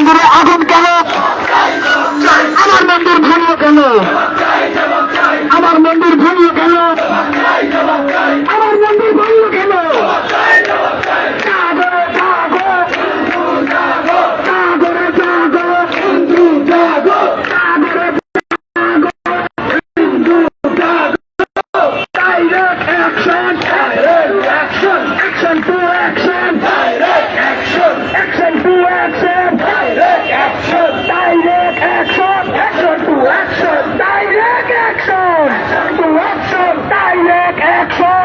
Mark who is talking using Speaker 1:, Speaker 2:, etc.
Speaker 1: মন্দিরে আগুন কেন? আমার মন্দির ভাঙলো কেন? একশো তাই এক একশো